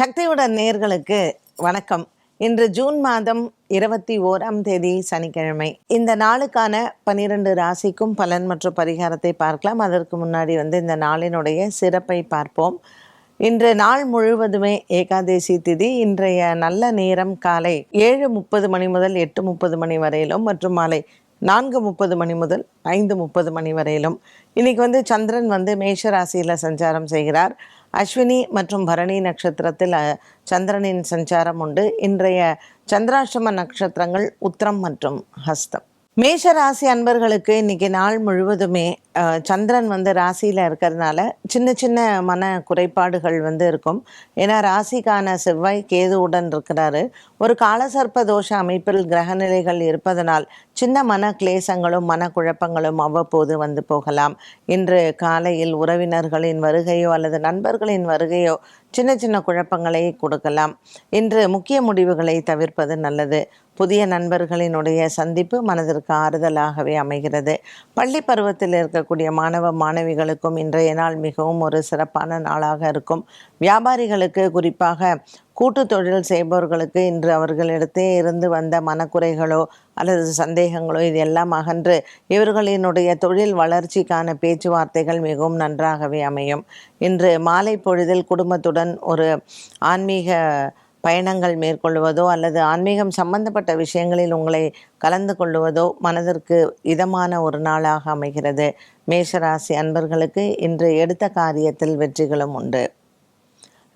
சக்தியுடன் நேர்களுக்கு வணக்கம். இன்று ஜூன் மாதம் இருபத்தி ஓராம் தேதி சனிக்கிழமை. இந்த நாளுக்கான பனிரெண்டு ராசிக்கும் பலன் மற்றும் பரிகாரத்தை பார்க்கலாம். அதற்கு முன்னாடி வந்து இந்த நாளினுடைய சிறப்பை பார்ப்போம். இன்று நாள் முழுவதுமே ஏகாதேசி திதி. இன்றைய நல்ல நேரம் காலை ஏழு முப்பது மணி முதல் எட்டு முப்பது மணி வரையிலும் மற்றும் மாலை நான்கு முப்பது மணி முதல் ஐந்து முப்பது மணி வரையிலும். இன்னைக்கு வந்து சந்திரன் வந்து மேஷ ராசியில் சஞ்சாரம் செய்கிறார். அஸ்வினி மற்றும் பரணி நட்சத்திரத்தில் சந்திரனின் சஞ்சாரம் உண்டு. இன்றைய சந்திராஷ்டம நட்சத்திரங்கள் உத்திரம் மற்றும் ஹஸ்தம். மேஷ ராசி அன்பர்களுக்கு இன்னைக்கு நாள் முழுவதுமே சந்திரன் வந்து ராசியில் இருக்கிறதுனால சின்ன சின்ன மன குறைபாடுகள் வந்து இருக்கும். ஏன்னா ராசிக்கான செவ்வாய் கேதுவுடன் இருக்கிறாரு. ஒரு காலசர்ப்ப தோஷ அமைப்பில் கிரகநிலைகள் இருப்பதனால் சின்ன மன கிளேசங்களும் மனக்குழப்பங்களும் அவ்வப்போது வந்து போகலாம். இன்று காலையில் உறவினர்களின் வருகையோ அல்லது நண்பர்களின் வருகையோ சின்ன சின்ன குழப்பங்களை கொடுக்கலாம். இன்று முக்கிய முடிவுகளை தவிர்ப்பது நல்லது. புதிய நண்பர்களினுடைய சந்திப்பு மனதிற்கு ஆறுதலாகவே அமைகிறது. பள்ளி பருவத்தில் இருக்கக்கூடிய மாணவ மாணவிகளுக்கும் இன்றைய நாள் மிகவும் ஒரு சிறப்பான நாளாக இருக்கும். வியாபாரிகளுக்கு குறிப்பாக கூட்டு தொழில் செய்பவர்களுக்கு இன்று அவர்களிடத்தே இருந்து வந்த மனக்குறைகளோ அல்லது சந்தேகங்களோ இது எல்லாம் அகன்று இவர்களினுடைய தொழில் வளர்ச்சிக்கான பேச்சுவார்த்தைகள் மிகவும் நன்றாகவே அமையும். இன்று மாலை பொழுதில் குடும்பத்துடன் ஒரு ஆன்மீக பயணங்கள் மேற்கொள்வதோ அல்லது ஆன்மீகம் சம்பந்தப்பட்ட விஷயங்களில் உங்களை கலந்து கொள்வதோ மனதிற்கு இதமான ஒரு நாளாக அமைகிறது. மேஷராசி அன்பர்களுக்கு இன்று எடுத்த காரியத்தில் வெற்றிகளும் உண்டு.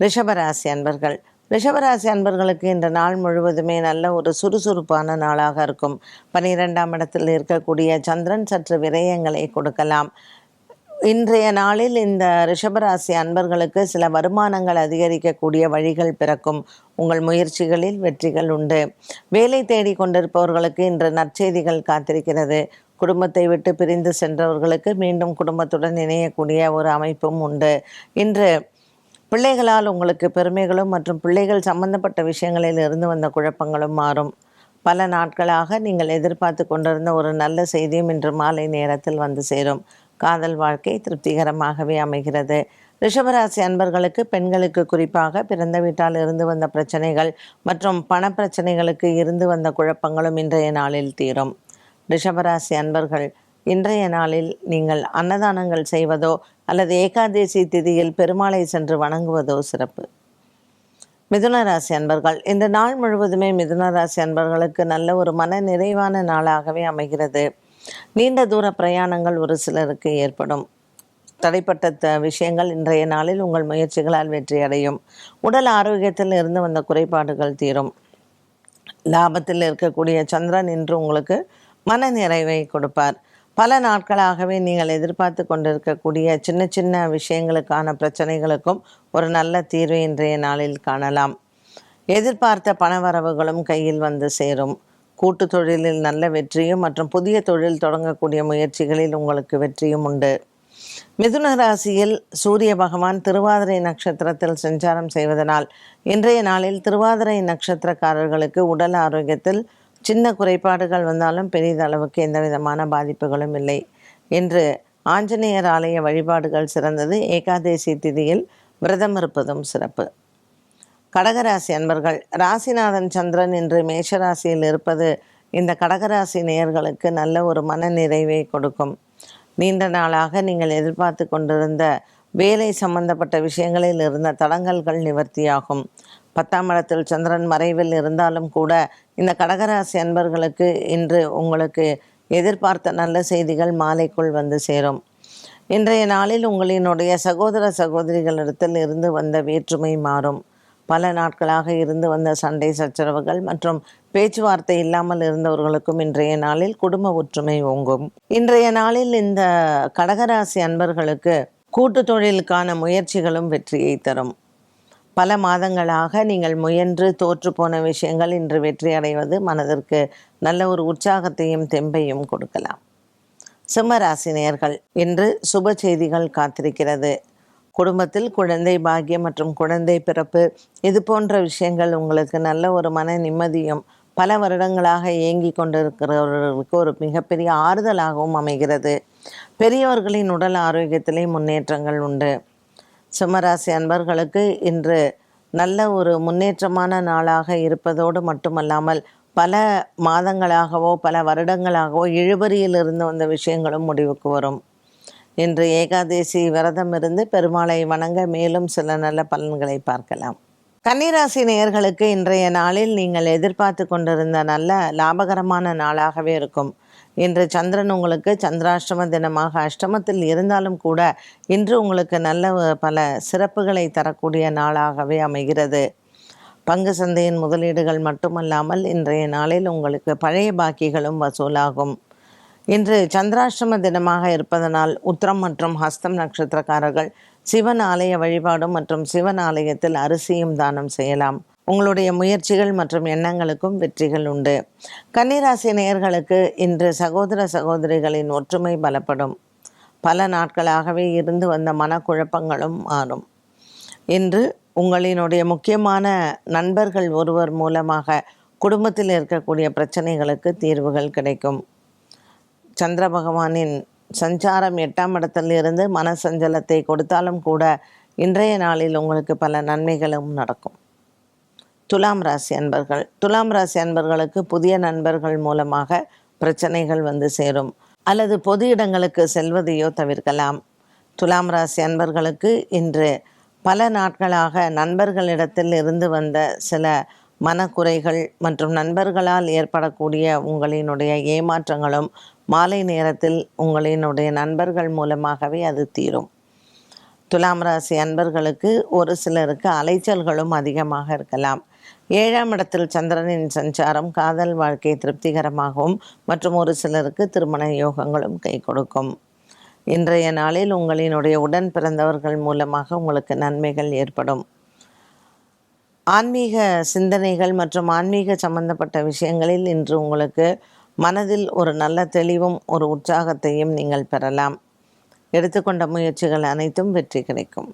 ரிஷபராசி அன்பர்கள் ரிஷபராசி அன்பர்களுக்கு இந்த நாள் முழுவதுமே நல்ல ஒரு சுறுசுறுப்பான நாளாக இருக்கும். பனிரெண்டாம் இடத்தில் இருக்கக்கூடிய சந்திரன் சற்று விரயங்களை கொடுக்கலாம். இன்றைய நாளில் இந்த ரிஷபராசி அன்பர்களுக்கு சில வருமானங்கள் அதிகரிக்கக்கூடிய வழிகள் பிறக்கும். உங்கள் முயற்சிகளில் வெற்றிகள் உண்டு. வேலை தேடி கொண்டிருப்பவர்களுக்கு இன்று நற்செய்திகள் காத்திருக்கிறது. குடும்பத்தை விட்டு பிரிந்து சென்றவர்களுக்கு மீண்டும் குடும்பத்துடன் இணையக்கூடிய ஒரு அமைப்பும் உண்டு. இன்று பிள்ளைகளால் உங்களுக்கு பெருமைகளும் மற்றும் பிள்ளைகள் சம்பந்தப்பட்ட விஷயங்களில் இருந்து வந்த குழப்பங்களும் மாறும். பல நாட்களாக நீங்கள் எதிர்பார்த்து கொண்டிருந்த ஒரு நல்ல செய்தியும் இன்று மாலை நேரத்தில் வந்து சேரும். காதல் வாழ்க்கை திருப்திகரமாகவே அமைகிறது. ரிஷபராசி அன்பர்களுக்கு பெண்களுக்கு குறிப்பாக பிறந்த வீட்டால் இருந்து வந்த பிரச்சனைகள் மற்றும் பண பிரச்சனைகளுக்கு இருந்து வந்த குழப்பங்களும் இன்றைய நாளில் தீரும். ரிஷபராசி அன்பர்கள் இன்றைய நாளில் நீங்கள் அன்னதானங்கள் செய்வதோ அல்லது ஏகாதேசி திதியில் பெருமாளை சென்று வணங்குவதோ சிறப்பு. மிதுனராசி அன்பர்கள் இந்த நாள் முழுவதுமே மிதுனராசி அன்பர்களுக்கு நல்ல ஒரு மன நிறைவான நாளாகவே அமைகிறது. நீண்ட தூர பிரயாணங்கள் ஒரு சிலருக்கு ஏற்படும். தடைப்பட்ட த- விஷயங்கள் இன்றைய நாளில் உங்கள் முயற்சிகளால் வெற்றி அடையும். உடல் ஆரோக்கியத்தில் இருந்து வந்த குறைபாடுகள் தீரும். லாபத்தில் இருக்கக்கூடிய சந்திரன் இன்று உங்களுக்கு மன நிறைவை கொடுப்பார். பல நாட்களாகவே நீங்கள் எதிர்பார்த்து கொண்டிருக்கக்கூடிய சின்ன சின்ன விஷயங்களுக்கான பிரச்சனைகளுக்கும் ஒரு நல்ல தீர்வு இன்றைய நாளில் காணலாம். எதிர்பார்த்த பணவரவுகளும் கையில் வந்து சேரும். கூட்டு தொழிலில் நல்ல வெற்றியும் மற்றும் புதிய தொழில் தொடங்கக்கூடிய முயற்சிகளில் உங்களுக்கு வெற்றியும் உண்டு. மிதுன ராசியில் சூரிய பகவான் திருவாதிரை நட்சத்திரத்தில் சஞ்சாரம் செய்வதனால் இன்றைய நாளில் திருவாதிரை நட்சத்திரக்காரர்களுக்கு உடல் ஆரோக்கியத்தில் சின்ன குறைபாடுகள் வந்தாலும் பெரிதளவுக்கு எந்த விதமான பாதிப்புகளும் இல்லை என்று ஆஞ்சநேயர் ஆலய வழிபாடுகள் சிறந்தது. ஏகாதேசி திதியில் விரதம் இருப்பதும் சிறப்பு. கடகராசி அன்பர்கள் ராசிநாதன் சந்திரன் இன்று மேஷராசியில் இருப்பது இந்த கடகராசி நேயர்களுக்கு நல்ல ஒரு மன நிறைவை கொடுக்கும். நீண்ட நாளாக நீங்கள் எதிர்பார்த்து கொண்டிருந்த வேலை சம்பந்தப்பட்ட விஷயங்களில் இருந்த தடங்கல்கள் நிவர்த்தியாகும். பத்தாம் இடத்தில் சந்திரன் மறைவில் இருந்தாலும் கூட இந்த கடகராசி அன்பர்களுக்கு இன்று உங்களுக்கு எதிர்பார்த்த நல்ல செய்திகள் மாலைக்குள் வந்து சேரும். இன்றைய நாளில் உங்களினுடைய சகோதர சகோதரிகளிடத்தில் இருந்து வந்த வேற்றுமை மாறும். பல நாட்களாக இருந்து வந்த சண்டை சச்சரவுகள் மற்றும் பேச்சுவார்த்தை இல்லாமல் இருந்தவர்களுக்கும் இன்றைய நாளில் குடும்ப ஒற்றுமை ஓங்கும். இன்றைய நாளில் இந்த கடகராசி அன்பர்களுக்கு கூட்டு தொழிலுக்கான முயற்சிகளும் வெற்றியை தரும். பல மாதங்களாக நீங்கள் முயன்று தோற்று போன விஷயங்கள் இன்று வெற்றி அடைவது மனதிற்கு நல்ல ஒரு உற்சாகத்தையும் தெம்பையும் கொடுக்கலாம். சிம்மராசினியர்கள் இன்று சுப செய்திகள் காத்திருக்கிறது. குடும்பத்தில் குழந்தை பாக்கியம் மற்றும் குழந்தை பிறப்பு இது போன்ற விஷயங்கள் உங்களுக்கு நல்ல ஒரு மன நிம்மதியும் பல வருடங்களாக இயங்கி கொண்டிருக்கிறவர்களுக்கு ஒரு மிகப்பெரிய ஆறுதலாகவும் அமைகிறது. பெரியவர்களின் உடல் ஆரோக்கியத்திலே முன்னேற்றங்கள் உண்டு. சிம்மராசி அன்பர்களுக்கு இன்று நல்ல ஒரு முன்னேற்றமான நாளாக இருப்பதோடு மட்டுமல்லாமல் பல மாதங்களாகவோ பல வருடங்களாகவோ இழுபறியில் இருந்து வந்த விஷயங்களும் முடிவுக்கு வரும். இன்று ஏகாதேசி விரதம் இருந்து பெருமாளை வணங்க மேலும் சில நல்ல பலன்களை பார்க்கலாம். கன்னிராசி நேயர்களுக்கு இன்றைய நாளில் நீங்கள் எதிர்பார்த்து கொண்டிருந்த நல்ல லாபகரமான நாளாகவே இருக்கும். இன்று சந்திரன் உங்களுக்கு சந்திராஷ்டம தினமாக அஷ்டமத்தில் இருந்தாலும் கூட இன்று உங்களுக்கு நல்ல பல சிறப்புகளை தரக்கூடிய நாளாகவே அமைகிறது. பங்கு சந்தையின் முதலீடுகள் மட்டுமல்லாமல் இன்றைய நாளில் உங்களுக்கு பழைய பாக்கிகளும் வசூலாகும். இன்று சந்திராஷ்டம தினமாக இருப்பதனால் உத்திரம் மற்றும் ஹஸ்தம் நட்சத்திரக்காரர்கள் சிவன் ஆலய வழிபாடும் மற்றும் சிவன் ஆலயத்தில் அரிசியும் தானம் செய்யலாம். உங்களுடைய முயற்சிகள் மற்றும் எண்ணங்களுக்கும் வெற்றிகள் உண்டு. கன்னிராசி நேயர்களுக்கு இன்று சகோதர சகோதரிகளின் ஒற்றுமை பலப்படும். பல நாட்களாகவே இருந்து வந்த மனக்குழப்பங்களும் மாறும். இன்று உங்களினுடைய முக்கியமான நண்பர்கள் ஒருவர் மூலமாக குடும்பத்தில் இருக்கக்கூடிய பிரச்சனைகளுக்கு தீர்வுகள் கிடைக்கும். சந்திர பகவானின் சஞ்சாரம் எட்டாம் இடத்திலிருந்து மனசஞ்சலத்தை கொடுத்தாலும் கூட இன்றைய நாளில் உங்களுக்கு பல நன்மைகளும் நடக்கும். துலாம் ராசி அன்பர்கள். துலாம் ராசி அன்பர்களுக்கு புதிய நண்பர்கள் மூலமாக பிரச்சனைகள் வந்து சேரும். அல்லது பொது இடங்களுக்கு செல்வதையோ தவிர்க்கலாம். துலாம் ராசி அன்பர்களுக்கு இன்று பல நாட்களாக நண்பர்களிடத்தில் இருந்து வந்த சில மனக்குறைகள் மற்றும் நண்பர்களால் ஏற்படக்கூடிய உங்களினுடைய ஏமாற்றங்களும் மாலை நேரத்தில் உங்களினுடைய நண்பர்கள் மூலமாகவே அது தீரும். துலாம் ராசி அன்பர்களுக்கு ஒரு சிலருக்கு அலைச்சல்களும் அதிகமாக இருக்கலாம். ஏழாம் இடத்தில் சந்திரனின் சஞ்சாரம் காதல் வாழ்க்கை திருப்திகரமாகவும் மற்றும் ஒரு சிலருக்கு திருமண யோகங்களும் கை கொடுக்கும். இன்றைய நாளில் உங்களினுடைய உடன் பிறந்தவர்கள் மூலமாக உங்களுக்கு நன்மைகள் ஏற்படும். ஆன்மீக சிந்தனைகள் மற்றும் ஆன்மீக சம்பந்தப்பட்ட விஷயங்களில் இன்று உங்களுக்கு மனதில் ஒரு நல்ல தெளிவும் ஒரு உற்சாகத்தையும் நீங்கள் பெறலாம். எடுத்துக்கொண்ட முயற்சிகள் அனைத்தும் வெற்றி கிடைக்கும்.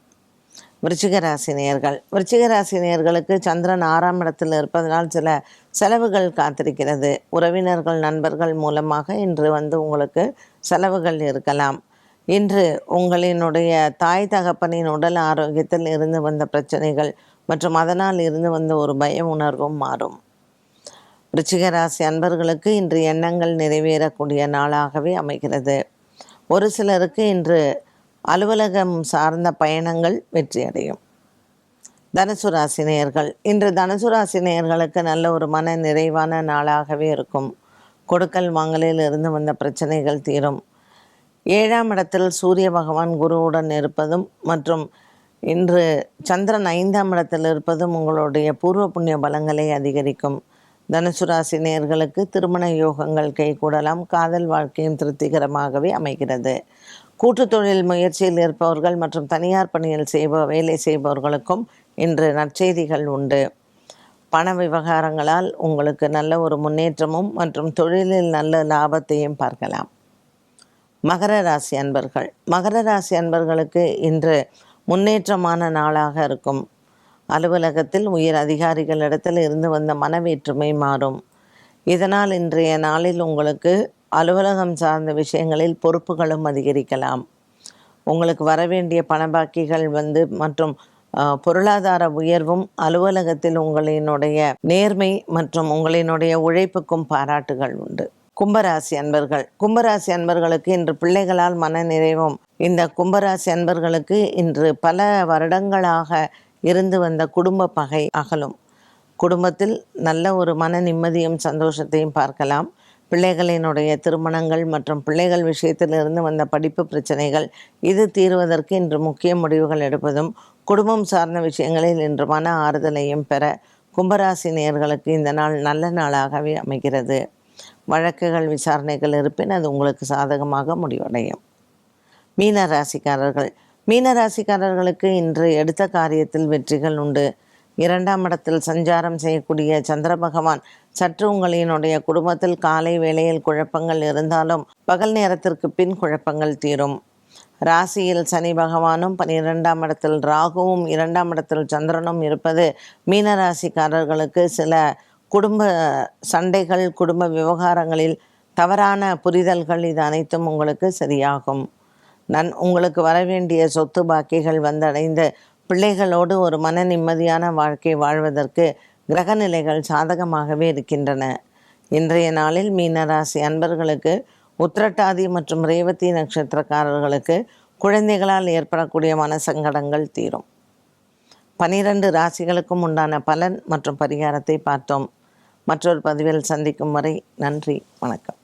விருச்சிகராசினியர்கள் விருச்சிகராசினியர்களுக்கு சந்திரன் ஆறாம் இடத்தில் இருப்பதனால் சில செலவுகள் காத்திருக்கிறது. உறவினர்கள் நண்பர்கள் மூலமாக இன்று வந்து உங்களுக்கு செலவுகள் இருக்கலாம். இன்று உங்களினுடைய தாய் தகப்பனின் உடல் ஆரோக்கியத்தில் இருந்து வந்த பிரச்சனைகள் மற்றும் அதனால் இருந்து வந்த ஒரு பய உணர்வும் மாறும். ரிச்சிகராசி அன்பர்களுக்கு இன்று எண்ணங்கள் நிறைவேறக்கூடிய நாளாகவே அமைகிறது. ஒரு சிலருக்கு இன்று அலுவலகம் சார்ந்த பயணங்கள் வெற்றியடையும். தனுசு ராசி நேயர்கள் இன்று தனுசு ராசி நேயர்களுக்கு நல்ல ஒரு மன நிறைவான நாளாகவே இருக்கும். கொடுக்கல் வாங்கலில் இருந்து வந்த பிரச்சனைகள் தீரும். ஏழாம் இடத்தில் சூரிய பகவான் குருவுடன் இருப்பதும் மற்றும் இன்று சந்திரன் ஐந்தாம் இடத்தில் இருப்பதும் உங்களுடைய பூர்வ புண்ணிய பலங்களை அதிகரிக்கும். தனுசு ராசி நேர்களுக்கு திருமண யோகங்கள் கைகூடலாம். காதல் வாழ்க்கையும் திருப்திகரமாகவே அமைகிறது. கூட்டு தொழில் முயற்சியில் இருப்பவர்கள் மற்றும் தனியார் பணியில் செய்ப வேலை செய்பவர்களுக்கும் இன்று நற்செய்திகள் உண்டு. பண விவகாரங்களால் உங்களுக்கு நல்ல ஒரு முன்னேற்றமும் மற்றும் தொழிலில் நல்ல லாபத்தையும் பார்க்கலாம். மகர ராசி அன்பர்கள். மகர ராசி அன்பர்களுக்கு இன்று முன்னேற்றமான நாளாக இருக்கும். அலுவலகத்தில் உயர் அதிகாரிகளிடத்தில் இருந்து வந்த மனவேற்றுமை மாறும். இதனால் இன்றைய நாளில் உங்களுக்கு அலுவலகம் சார்ந்த விஷயங்களில் பொறுப்புகளும் அதிகரிக்கலாம். உங்களுக்கு வரவேண்டிய பணபாக்கிகள் வந்து மற்றும் பொருளாதார உயர்வும் அலுவலகத்தில் உங்களினுடைய நேர்மை மற்றும் உங்களினுடைய உழைப்புக்கும் பாராட்டுகள் உண்டு. கும்பராசி அன்பர்கள். கும்பராசி அன்பர்களுக்கு இன்று பிள்ளைகளால் மன நிறைவும். இந்த கும்பராசி அன்பர்களுக்கு இன்று பல வருடங்களாக இருந்து வந்த குடும்ப பகை அகலும். குடும்பத்தில் நல்ல ஒரு மன நிம்மதியும் சந்தோஷத்தையும் பார்க்கலாம். பிள்ளைகளினுடைய திருமணங்கள் மற்றும் பிள்ளைகள் விஷயத்திலிருந்து வந்த படிப்பு பிரச்சனைகள் இது தீர்வதற்கு இன்று முக்கிய முடிவுகள் எடுப்பதும் குடும்பம் சார்ந்த விஷயங்களில் இன்று மன ஆறுதலையும் பெற கும்பராசி நேர்களுக்கு இந்த நாள் நல்ல நாளாகவே அமைகிறது. வழக்குகள் விசாரணைகள் இருப்பின் அது உங்களுக்கு சாதகமாக முடிவடையும். மீன ராசிக்காரர்கள் மீன ராசிக்காரர்களுக்கு இன்று எடுத்த காரியத்தில் வெற்றிகள் உண்டு. இரண்டாம் இடத்தில் சஞ்சாரம் செய்யக்கூடிய சந்திர பகவான் சற்று உங்களினுடைய குடும்பத்தில் காலை வேளையில் குழப்பங்கள் இருந்தாலும் பகல் நேரத்திற்கு பின் குழப்பங்கள் தீரும். ராசியில் சனி பகவானும் பனிரெண்டாம் இடத்தில் ராகுவும் இரண்டாம் இடத்தில் சந்திரனும் இருப்பது மீனராசிக்காரர்களுக்கு சில குடும்ப சண்டைகள் குடும்ப விவகாரங்களில் தவறான புரிதல்கள் இது அனைத்தும் உங்களுக்கு சரியாகும். நன் உங்களுக்கு வரவேண்டிய சொத்து பாக்கிகள் வந்தடைந்த பிள்ளைகளோடு ஒரு மன நிம்மதியான வாழ்க்கை வாழ்வதற்கு கிரகநிலைகள் சாதகமாகவே இருக்கின்றன. இன்றைய நாளில் மீனராசி அன்பர்களுக்கு உத்திரட்டாதி மற்றும் ரேவதி நட்சத்திரக்காரர்களுக்கு குழந்தைகளால் ஏற்படக்கூடிய மனசங்கடங்கள் தீரும். பனிரெண்டு ராசிகளுக்கும் உண்டான பலன் மற்றும் பரிகாரத்தை பார்த்தோம். மற்றொரு பதிவில் சந்திக்கும் வரை நன்றி வணக்கம்.